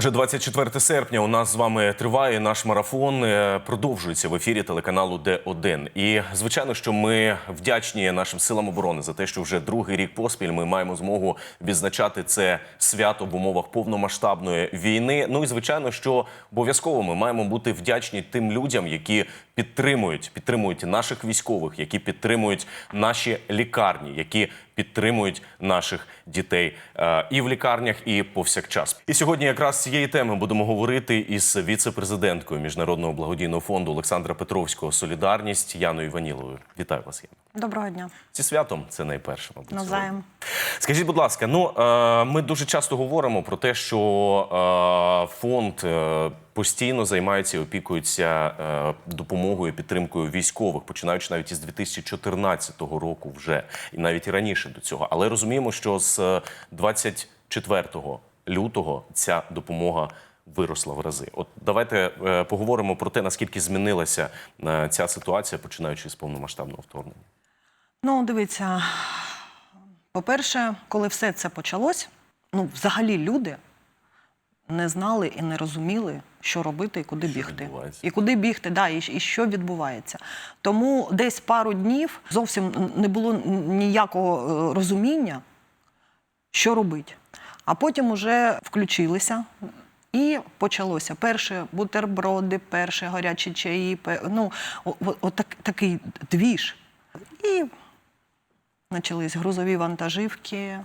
Отже, 24 серпня у нас з вами триває наш марафон. е, Продовжується в ефірі телеканалу Д1. І звичайно, що ми вдячні нашим силам оборони за те, що вже другий рік поспіль ми маємо змогу відзначати це свято в умовах повномасштабної війни. Ну і звичайно, що обов'язково ми маємо бути вдячні тим людям, які підтримують, підтримують наших військових, які підтримують наші лікарні, які підтримують наших дітей е, і в лікарнях, і повсякчас. І сьогодні якраз цієї теми будемо говорити із віце-президенткою міжнародного благодійного фонду Олександра Петровського Солідарність Яною Ваніловою. Вітаю вас, Яна. Доброго дня. Зі святом це найперше, мабуть. Навзаєм. Скажіть, будь ласка, ну е, ми дуже часто говоримо про те, що е, фонд е, постійно займається і опікується допомогою, підтримкою військових, починаючи навіть із 2014 року, вже і навіть і раніше до цього. Але розуміємо, що з е, 24 лютого ця допомога. Виросла в рази. От давайте е, поговоримо про те, наскільки змінилася е, ця ситуація, починаючи з повномасштабного вторгнення. Ну, дивіться, по-перше, коли все це почалось, ну, взагалі люди не знали і не розуміли, що робити і куди бігти. І куди бігти, да, і, і що відбувається. Тому десь пару днів зовсім не було ніякого е, розуміння, що робити. А потім уже включилися. І почалося перше бутерброди, перше гарячі чаї, ну, отак- такий двіж. І почались грузові вантажівки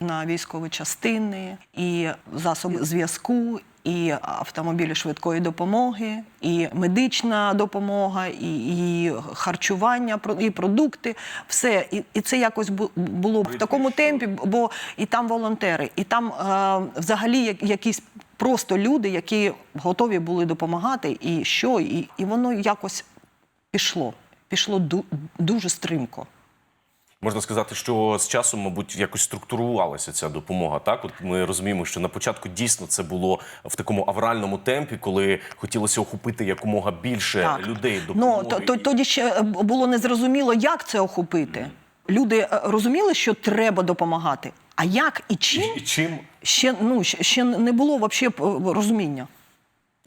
на військові частини, і засоби зв'язку, і автомобілі швидкої допомоги, і медична допомога, і, і харчування, і продукти. Все. І, і це якось бу- було в такому темпі, бо і там волонтери, і там е, взагалі якісь просто люди, які готові були допомагати, і що, і, і воно якось пішло. Пішло ду- дуже стрімко. Можна сказати, що з часом, мабуть, якось структурувалася ця допомога. Так, от ми розуміємо, що на початку дійсно це було в такому авральному темпі, коли хотілося охопити якомога більше людей Ну, допомоги. то, тоді ще е, було незрозуміло, як це охопити. Люди е, розуміли, що треба допомагати. А як і І, чим і чим ще, ну, ще- не було вообще е, розуміння.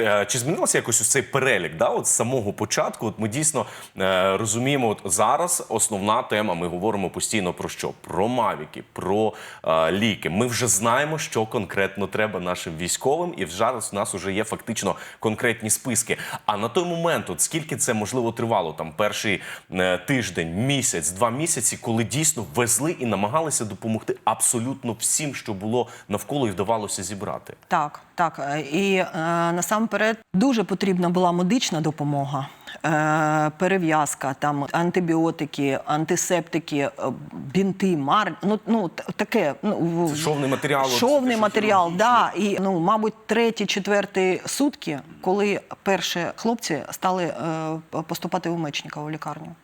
Е, Чи змінився якось ось цей перелік? Да? От з самого початку, от ми дійсно е, розуміємо, от зараз основна тема. Ми говоримо постійно про що? Про мавіки, про е, ліки. Ми вже знаємо, що конкретно треба нашим військовим, і зараз у нас вже є фактично конкретні списки. А на той момент, от скільки це можливо тривало, там перший е, тиждень, місяць, два місяці, коли дійсно везли і намагалися допомогти абсолютно всім, що було навколо і вдавалося зібрати. Так, так. Е, І е, насамперед дуже потрібна була медична допомога, е, перев'язка, там антибіотики, антисептики, е, бінти, мар. Ну, ну таке. Ну, Це шовний матеріал, Шовний таке, матеріал, що да. І ну, мабуть, треті, четверті сутки, коли перші хлопці стали е, поступати у Мечникова в лікарню.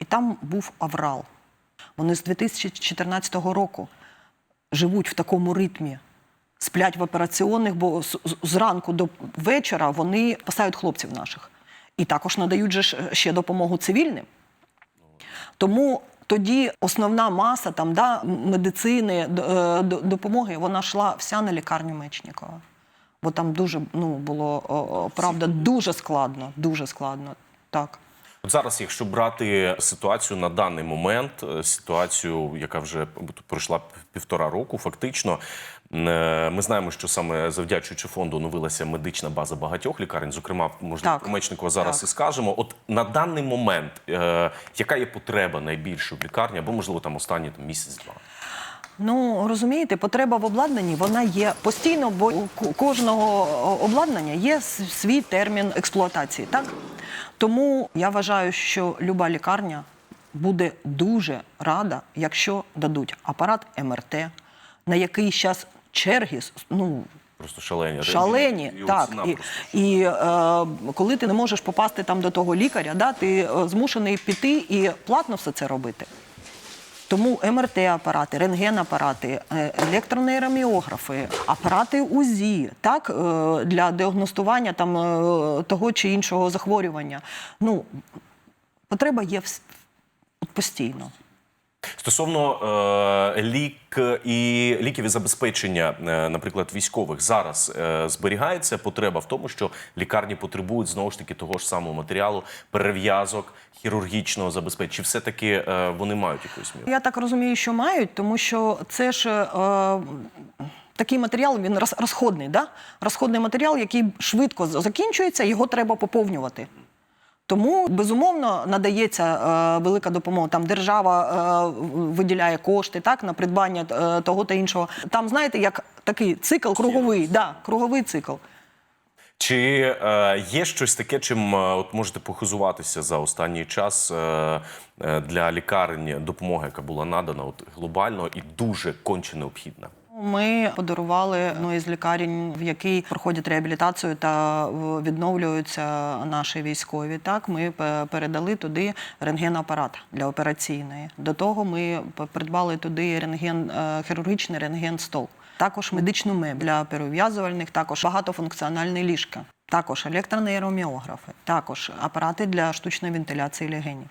І там був аврал. Вони з 2014 року живуть в такому ритмі. Сплять в операціонних, бо з- з- зранку до вечора вони спасають хлопців наших. І також надають же ще допомогу цивільним. Тому тоді основна маса там, да, медицини, е, допомоги, вона йшла вся на лікарню Мечникова. Бо там дуже ну, було, правда, дуже складно, дуже складно. Так. От зараз, якщо брати ситуацію на даний момент, е, ситуацію, яка вже пройшла півтора року, фактично, е, ми знаємо, що саме завдячуючи фонду оновилася медична база багатьох лікарень. Зокрема, можливо, про Мечникова зараз Так. і скажемо. От на даний момент, е, яка є потреба найбільша в лікарні, або можливо там останні там, місяць-два. Ну розумієте, потреба в обладнанні вона є постійно, бо у кожного обладнання є свій термін експлуатації. Так тому я вважаю, що люба лікарня буде дуже рада, якщо дадуть апарат МРТ, на який зараз черги ну. Просто шалені. Шалені, І- так. І, і е, коли ти не можеш попасти там до того лікаря, да, ти е, змушений піти і платно все це робити. Тому МРТ-апарати, рентген-апарати, е, електронейроміографи, апарати УЗІ, так, е, для діагностування там, того чи іншого захворювання. Ну, потреба є постійно. Стосовно е, лік і ліків і забезпечення, е, наприклад, військових, зараз е, зберігається потреба в тому, що лікарні потребують знову ж таки того ж самого матеріалу, перев'язок, хірургічного забезпечення. Чи все-таки е, вони мають якусь міру? Я так розумію, що мають, тому що це ж е, такий матеріал, він роз- розходний, да? розходний матеріал, який швидко закінчується, його треба поповнювати. Тому безумовно надається е, велика допомога. Там держава е, виділяє кошти так на придбання е, того та іншого. Там знаєте, як такий цикл круговий, да, круговий цикл. Чи е, є щось таке, чим е, от можете похизуватися за останній час е, для лікарень допомога, яка була надана от глобально і дуже конче необхідна? Ми подарували одну із лікарень, в якій проходять реабілітацію та відновлюються наші військові. Так, ми передали туди рентгенапарат для операційної. До того ми придбали туди рентген, е, хірургічний рентген-стол. Також медичну мебель для перев'язувальних, також багатофункціональні ліжка, також електронейроміографи, також апарати для штучної вентиляції легенів.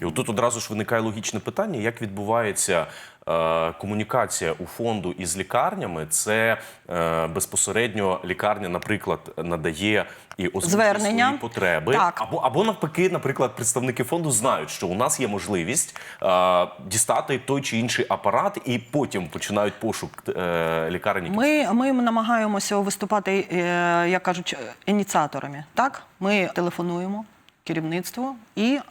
І отут одразу ж виникає логічне питання: як відбувається е, комунікація у фонду із лікарнями? Це е, безпосередньо лікарня, наприклад, надає і озвучує Звернення. свої потреби, Так. або або навпаки, наприклад, представники фонду знають, що у нас є можливість е, дістати той чи інший апарат, і потім починають пошук е, лікарень. які Ми, ми намагаємося виступати, е, як кажуть, ініціаторами. Так, ми телефонуємо керівництву і е,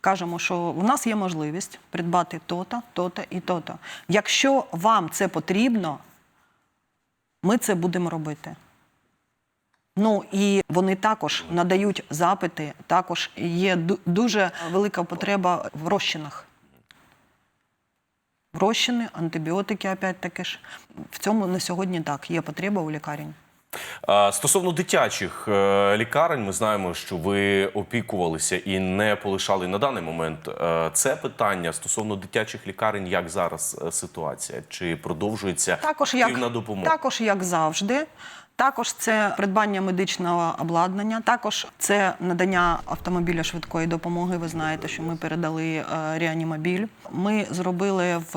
кажемо, що у нас є можливість придбати то-то, то-то і то-то. Якщо вам це потрібно, ми це будемо робити. Ну і вони також надають запити. Також є дуже велика потреба в розчинах. Розчини, антибіотики, опять таки ж. В цьому на сьогодні так, є потреба у лікарень. Стосовно дитячих е, лікарень, ми знаємо, що ви опікувалися і не полишали на даний момент е, це питання стосовно дитячих лікарень. Як зараз е, ситуація? Чи продовжується Також як, допомога? також як завжди. Також це придбання медичного обладнання, також це надання автомобіля швидкої допомоги. Ви знаєте, що ми передали реанімобіль. Ми зробили в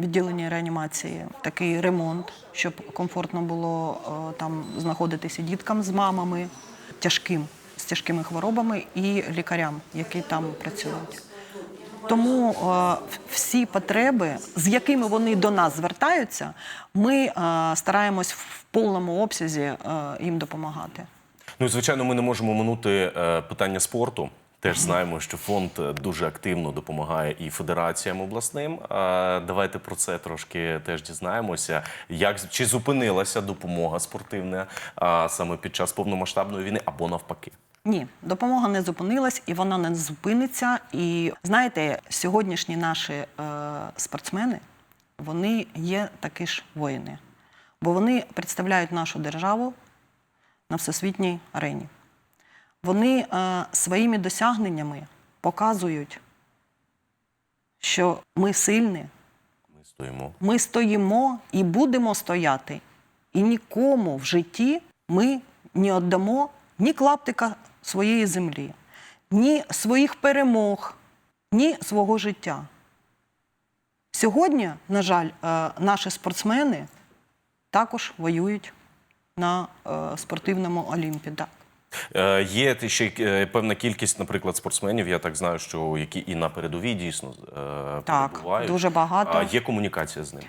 відділенні реанімації такий ремонт, щоб комфортно було е, там знаходитися діткам з мамами тяжким, з тяжкими хворобами і лікарям, які там працюють. Тому е, всі потреби, з якими вони до нас звертаються, ми е, стараємось в повному обсязі їм допомагати. Ну і звичайно, ми не можемо минути питання спорту. Теж знаємо, що фонд е, дуже активно допомагає і федераціям обласним. Давайте про це трошки теж дізнаємося. Як чи зупинилася допомога спортивна саме під час повномасштабної війни або навпаки? Ні, допомога не зупинилась і вона не зупиниться. І знаєте, сьогоднішні наші е, спортсмени вони є такі ж воїни, бо вони представляють нашу державу на всесвітній арені. Вони е, своїми досягненнями показують, що ми сильні, Ми стоїмо. ми стоїмо і будемо стояти. І нікому в житті ми не віддамо ні клаптика своєї землі, ні своїх перемог, ні свого життя. Сьогодні, на жаль, е, наші спортсмени також воюють на е, спортивному Олімпі. Так. Е, Є ще е, певна кількість, наприклад, спортсменів. Я так знаю, що які і на передовій дійсно е, Так, перебувають. дуже багато. А є комунікація з ними.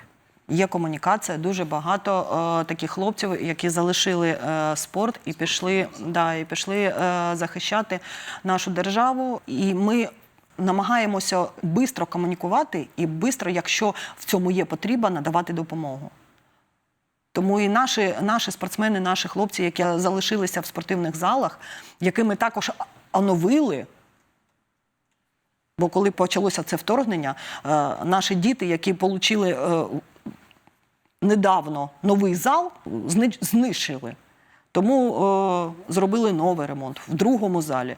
Є комунікація, дуже багато е, таких хлопців, які залишили е, спорт і пішли, да, і пішли е, захищати нашу державу. І ми намагаємося швидко комунікувати і швидко, якщо в цьому є потреба, надавати допомогу. Тому і наші, наші спортсмени, наші хлопці, які залишилися в спортивних залах, які ми також оновили. Бо коли почалося це вторгнення, е, наші діти, які отримали недавно новий зал, знищили. Тому е, зробили новий ремонт в другому залі,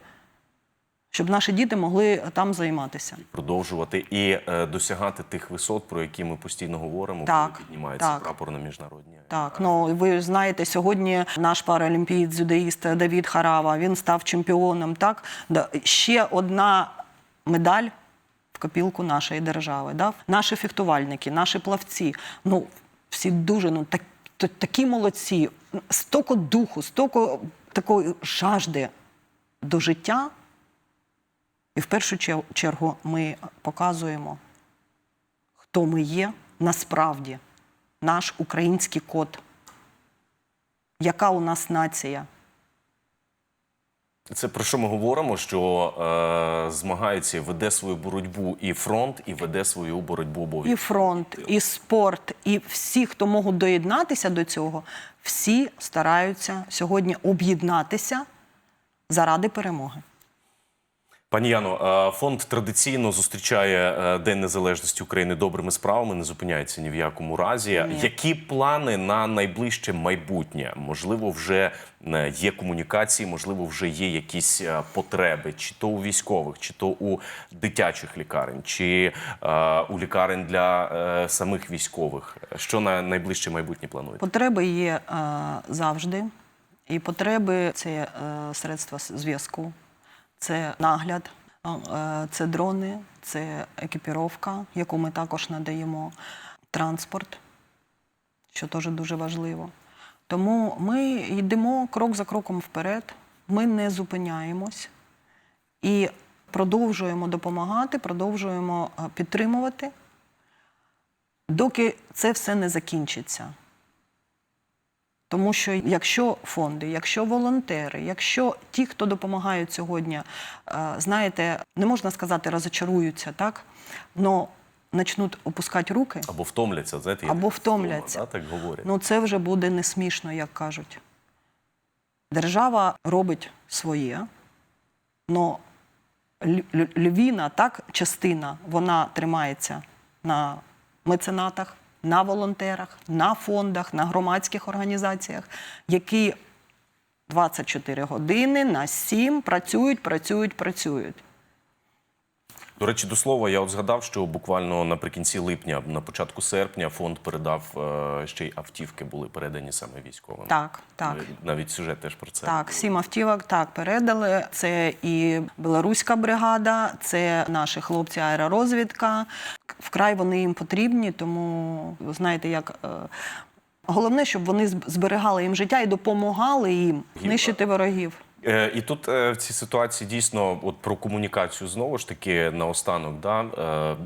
щоб наші діти могли там займатися. продовжувати і е, досягати тих висот, про які ми постійно говоримо, Так, коли піднімається так. прапор на міжнародній. Так, ну ви знаєте, сьогодні наш паралімпієць дзюдоїст Давід Харава він став чемпіоном. Так, ще одна медаль в копілку нашої держави. Да? Наші фехтувальники, наші плавці. Ну, всі дуже ну, так, та- такі молодці, стільки духу, стільки такої жажди до життя. І в першу чергу ми показуємо, хто ми є насправді, наш український код, яка у нас нація. Це про що ми говоримо? Що е, змагається, веде свою боротьбу і фронт, і веде свою боротьбу І фронт, і спорт, і всі, хто можуть доєднатися до цього, всі стараються сьогодні об'єднатися заради перемоги. Пані Яно, е, фонд традиційно зустрічає е, День Незалежності України добрими справами, не зупиняється ні в якому разі. Ні. Які плани на найближче майбутнє? Можливо, вже е, є комунікації, можливо, вже є якісь потреби, чи то у військових, чи то у дитячих лікарень, чи е, у лікарень для е, самих військових. Що на найближче майбутнє плануєте? Потреби є е, завжди. І потреби це е, средства зв'язку, це нагляд, е, це дрони, це екіпіровка, яку ми також надаємо, транспорт, що теж дуже важливо. Тому ми йдемо крок за кроком вперед, ми не зупиняємось і продовжуємо допомагати, продовжуємо е, підтримувати, доки це все не закінчиться. Тому що якщо фонди, якщо волонтери, якщо ті, хто допомагають сьогодні, е, знаєте, не можна сказати, розочаруються, так? Но почнуть опускати руки, Або втомляться, знаєте, Або така втома, втомляться. да, так говорять. ну це вже буде не смішно, як кажуть. Держава робить своє, але львіна, так, частина, вона тримається на меценатах, на волонтерах, на фондах, на громадських організаціях, які 24 години на 7 працюють, працюють, працюють. До речі, до слова, я от згадав, що буквально наприкінці липня, на початку серпня, фонд передав е, ще й автівки, були передані саме військовим. Так, так. Навіть сюжет теж про це. Так, сім автівок так передали. Це і білоруська бригада, це наші хлопці аеророзвідка. Вкрай вони їм потрібні, тому знаєте, як. е, Головне, щоб вони зб- зберігали їм життя і допомагали їм нищити ворогів. Е, І тут е, в цій ситуації дійсно от про комунікацію знову ж таки наостанок. Да? Е,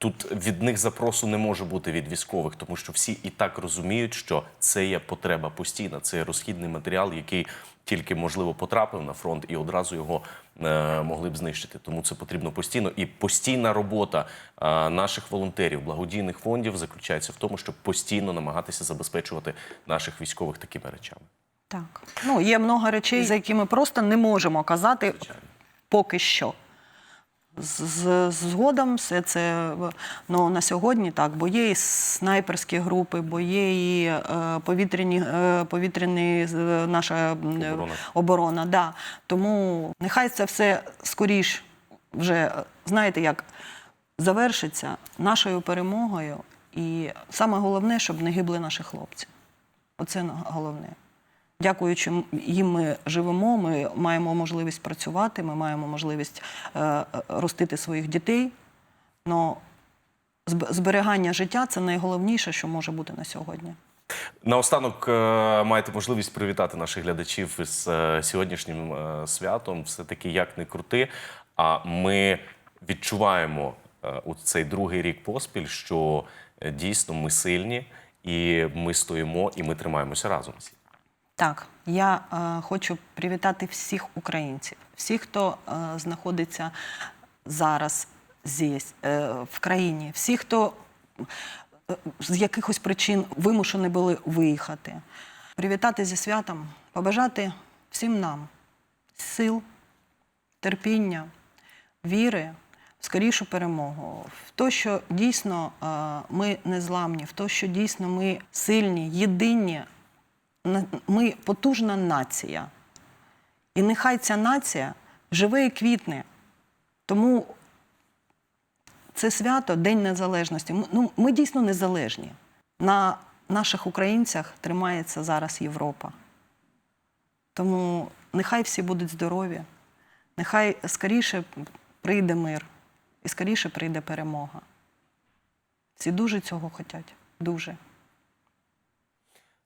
Тут від них запросу не може бути від військових, тому що всі і так розуміють, що це є потреба постійна, це є розхідний матеріал, який тільки можливо потрапив на фронт і одразу його е, могли б знищити. Тому це потрібно постійно. І постійна робота е, наших волонтерів, благодійних фондів заключається в тому, щоб постійно намагатися забезпечувати наших військових такими речами. Так. Ну, є много речей, за які ми просто не можемо казати поки що. З- з- Згодом все це ну, на сьогодні так, бо є і снайперські групи, бо є і е, повітряні, е, повітряні е, наша е, Оборона. оборона. Да. Тому нехай це все скоріш вже, знаєте, як завершиться нашою перемогою. І саме головне, щоб не гибли наші хлопці. Оце головне. Дякуючи їм ми живемо, ми маємо можливість працювати, ми маємо можливість е, е, ростити своїх дітей. Но зберігання життя це найголовніше, що може бути на сьогодні. Наостанок е, маєте можливість привітати наших глядачів із е, сьогоднішнім святом. Все таки як не крути. А ми відчуваємо у цей другий рік поспіль, що дійсно ми сильні, і ми стоїмо, і ми тримаємося разом. Так, я е, хочу привітати всіх українців, всіх, хто е, знаходиться зараз здесь, е, в країні, всіх, хто е, з якихось причин вимушені були виїхати. Привітати зі святом, побажати всім нам сил, терпіння, віри в скорішу перемогу, в те, що дійсно е, ми незламні, в те, що дійсно ми сильні, єдині ми потужна нація. І нехай ця нація живе і квітне. Тому це свято День Незалежності. Ну, ми дійсно незалежні. На наших українцях тримається зараз Європа. Тому нехай всі будуть здорові, нехай скоріше прийде мир. І скоріше прийде перемога. Всі дуже цього хочуть. Дуже.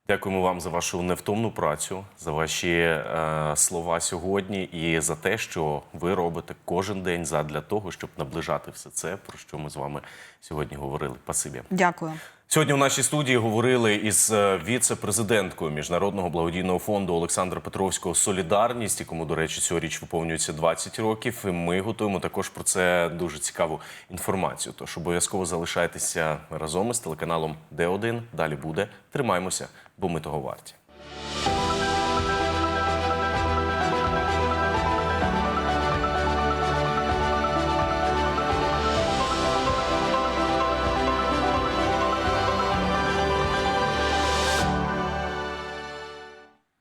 Дякуємо вам за вашу невтомну працю, за ваші е, слова сьогодні і за те, що ви робите кожен день задля того, щоб наближати все це, про що ми з вами сьогодні говорили. Пасибі, Дякую. Сьогодні в нашій студії говорили із е, віце-президенткою міжнародного благодійного фонду Олександра Петровського Солідарність, якому, до речі, цьогоріч виповнюється 20 років. І ми готуємо також про це дуже цікаву інформацію. Тож обов'язково залишайтеся разом із телеканалом Д1. Далі буде. Тримаємося, бо ми того варті.